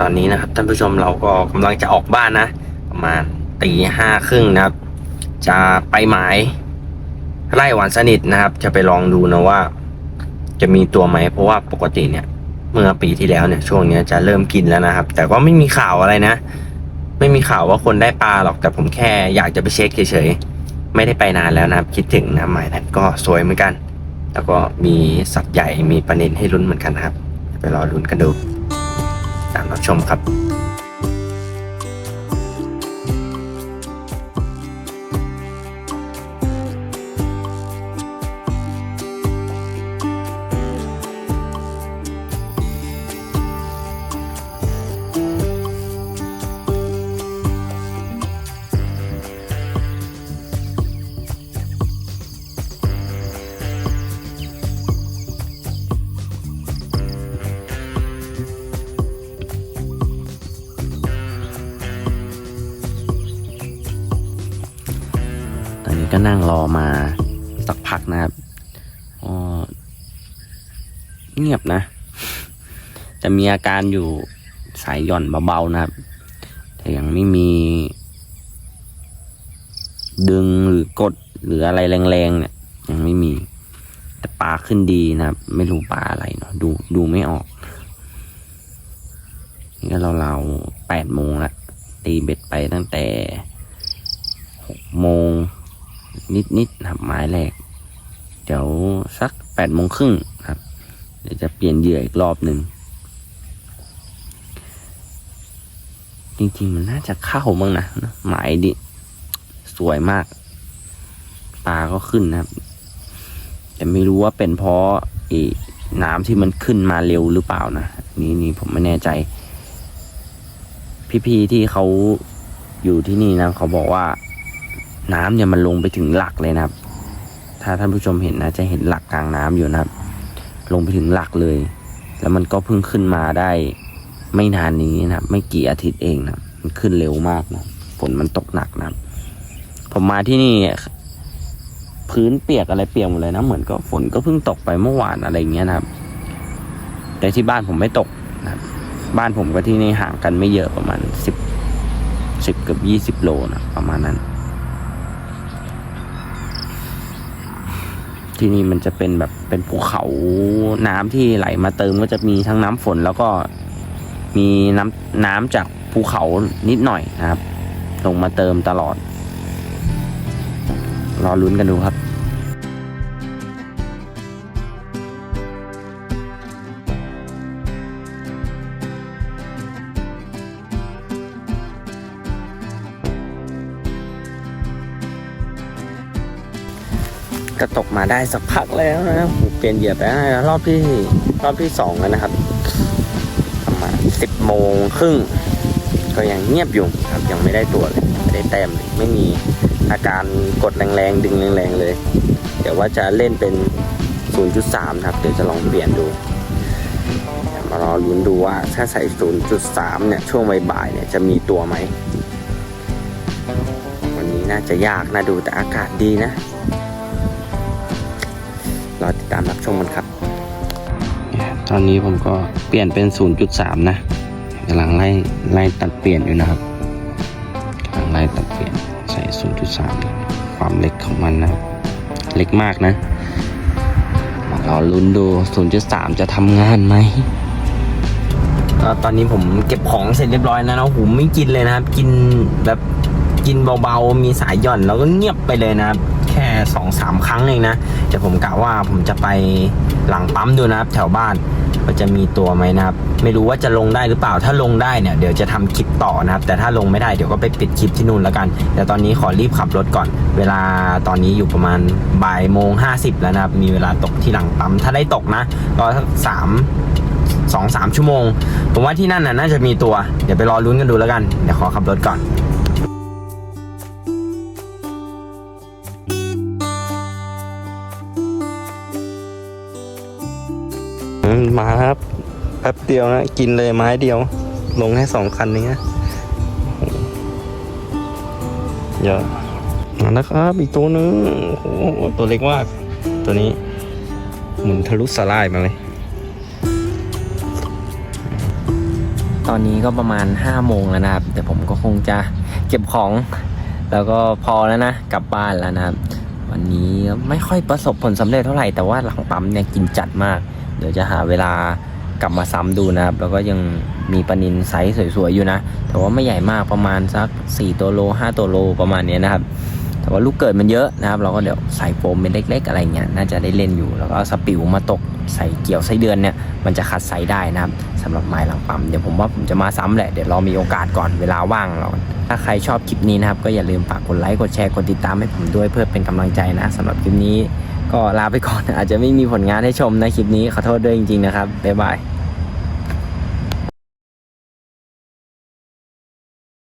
ตอนนี้นะครับท่านผู้ชมเราก็กำลังจะออกบ้านนะ ประมาณตีห้าครึ่งนะครับ จะไปหมายไร่หวานสนิทนะครับ จะไปลองดูนะว่า จะมีตัวไหมเพราะว่าปกติเนี่ย เมื่อปีที่แล้วเนี่ยช่วงเนี้ยจะเริ่มกินแล้วนะครับ แต่ก็ไม่มีข่าวอะไรนะ ไม่มีข่าวว่าคนได้ปลาหรอกแต่ผมแค่อยากจะไปเช็คเฉยๆไม่ได้ไปนานแล้วนะครับ คิดถึงนะหมายนั้นก็สวยเหมือนกัน แล้วก็มีสัตว์ใหญ่มีประเด็นให้ลุ้นเหมือนกันนะครับ ไปรอลุ้นกันดู รับชมครับ อนนี้ก็นั่งรอมาสักพักนะครับเงียบนะ จะมีอาการอยู่สายหย่อนเบาๆนะครับ แต่ยังไม่มี ดึงหรือกดหรืออะไรแรงๆเนี่ย ยังไม่มี แต่ปลาขึ้นดีนะครับ ไม่รู้ปลาอะไรเนาะดูดูไม่ออก นี่ก็เราๆแปดโมงละตีเบ็ดไปตั้งแต่หกโมง นิดๆนะครับไม้แรก เดี๋ยวสักแปดโมงครึ่งครับ เดี๋ยวจะเปลี่ยนเหยื่ออีกรอบหนึ่งจริงๆมันน่าจะเข้าบ้างนะหมายดิ สวยมากปลาก็ขึ้นนะครับ แต่ไม่รู้ว่าเป็นเพราะอ้น้ำที่มันขึ้นมาเร็วหรือเปล่านะนี่นี่ผมไม่แน่ใจ พี่ๆที่เขาอยู่ที่นี่นะเขาบอกว่า น้ำเนี่ยมันลงไปถึงหลักเลยนะครับ ถ้าท่านผู้ชมเห็นนะจะเห็นหลักกลางน้ำอยู่นะครับ ลงไปถึงหลักเลย แล้วมันก็เพิ่งขึ้นมาได้ ไม่นานนี้นะครับ ไม่กี่อาทิตย์เองนะมันขึ้นเร็วมากนะฝนมันตกหนักนะครับ ผมมาที่นี่พื้นเปียกอะไรเปียกหมดเลยนะ เหมือนก็ฝนก็เพิ่งตกไปเมื่อวานอะไรเงี้ยนะครับ แต่ที่บ้านผมไม่ตกนะครับ บ้านผมกับที่นี่ห่างกันไม่เยอะประมาณสิบสิบกับยี่สิบโลนะประมาณนั้น ที่นี่มันจะเป็นแบบเป็นภูเขาน้ำที่ไหลมาเติมก็จะมีทั้งน้ำฝนแล้วก็มีน้ำน้ำจากภูเขานิดหน่อยนะครับ ลงมาเติมตลอด รอลุ้นกันดูครับ ก็ตกมาได้สักพักแล้วนะผมเปลี่ยนเหยียบไปแล้วรอบที่รอบที่สองแล้วนะครับ ประมาณสิบโมงครึ่งก็ยังเงียบอยู่ครับยังไม่ได้ตัวเลยไม่ได้แต้มเลยไม่มีอาการกดแรงๆดึงแรงๆเลย เดี๋ยวว่าจะเล่นเป็น 0.3 ครับ เดี๋ยวจะลองเปลี่ยนดูมารอลุ้นดูว่าถ้าใส่ 0.3 เนี่ย ช่วงบ่ายๆเนี่ยจะมีตัวไหม วันนี้น่าจะยากนะดูแต่อากาศดีนะ อติดตามรับชมกันครับ ตอนนี้ผมก็เปลี่ยนเป็น 0.3 นะกำลังไล่ไล่ตัดเปลี่ยนอยู่นะครับกำลังไล่ตัดเปลี่ยนใส่ 0.3 ความเล็กของมันนะครับเล็กมากนะมารอลุ้นดู 0.3 จะทำงานไหมตอนนี้ผมเก็บของเสร็จเรียบร้อยแล้วนะหูไม่กินเลยนะครับ กินแบบกินเบาๆ มีสายหย่อนแล้วก็เงียบไปเลยนะครับแค่สองสามครั้งเองนะแต่ผมกะว่าผมจะไปหลังปั๊มดูนะครับ แถวบ้านว่าจะมีตัวไหมนะครับ ไม่รู้ว่าจะลงได้หรือเปล่าถ้าลงได้เนี่ยเดี๋ยวจะทำคลิปต่อนะครับ แต่ถ้าลงไม่ได้เดี๋ยวก็ไปปิดคลิปที่นู่นแล้วกัน แต่ตอนนี้ขอรีบขับรถก่อน เวลาตอนนี้อยู่ประมาณบ่ายโมงห้าสิบแล้วนะครับ มีเวลาตกที่หลังปั๊มถ้าได้ตกนะก็สามสองสามชั่วโมง ผมว่าที่นั่นน่ะน่าจะมีตัว เดี๋ยวไปรอลุ้นกันดูแล้วกัน เดี๋ยวขอขับรถก่อน มาครับ แป๊บเดียวนะ กินเลยไม้เดียว ลงให้สองคันนี้นะเยอะมาแล้วครับอีกตัวนึงโอ้โหตัวเล็กมาก ตัวนี้หมุนทะลุสลายมาเลย ตอนนี้ก็ประมาณ5้าโมงแล้วนะครับเดี๋ยวผมก็คงจะเก็บของ แล้วก็พอแล้วนะ กลับบ้านแล้วนะครับ วันนี้ไม่ค่อยประสบผลสำเร็จเท่าไหร่ แต่ว่าหลังปั๊มเนี่ยกินจัดมาก เดี๋ยวจะหาเวลากลับมาซ้ำดูนะครับ แล้วก็ยังมีปลานินไซส์สวยๆอยู่นะ แต่ว่าไม่ใหญ่มากประมาณสัก 4 ตัวโล 5 ตัวโลประมาณนี้นะครับ แต่ว่าลูกเกิดมันเยอะนะครับ เราก็เดี๋ยวใส่โฟมเป็นเล็ก ๆ อะไรเงี้ยน่าจะได้เล่นอยู่ แล้วก็สปิวมาตกใส่เกี่ยวไส้เดือนเนี่ยมันจะคัดไซส์ได้นะครับสำหรับไม้หลังปั๊มเดี๋ยวผมว่าผมจะมาซ้ำแหละเดี๋ยวรอมีโอกาสก่อนเวลาว่างเราถ้าใครชอบคลิปนี้นะครับก็อย่าลืมฝากกดไลค์กดแชร์กดติดตามให้ผมด้วยเพื่อเป็นกำลังใจนะสำหรับคลิปนี้ ก็ลาไปก่อนอาจจะไม่มีผลงานให้ชมในคลิปนี้ขอโทษด้วยจริงๆนะครับบ๊ายบาย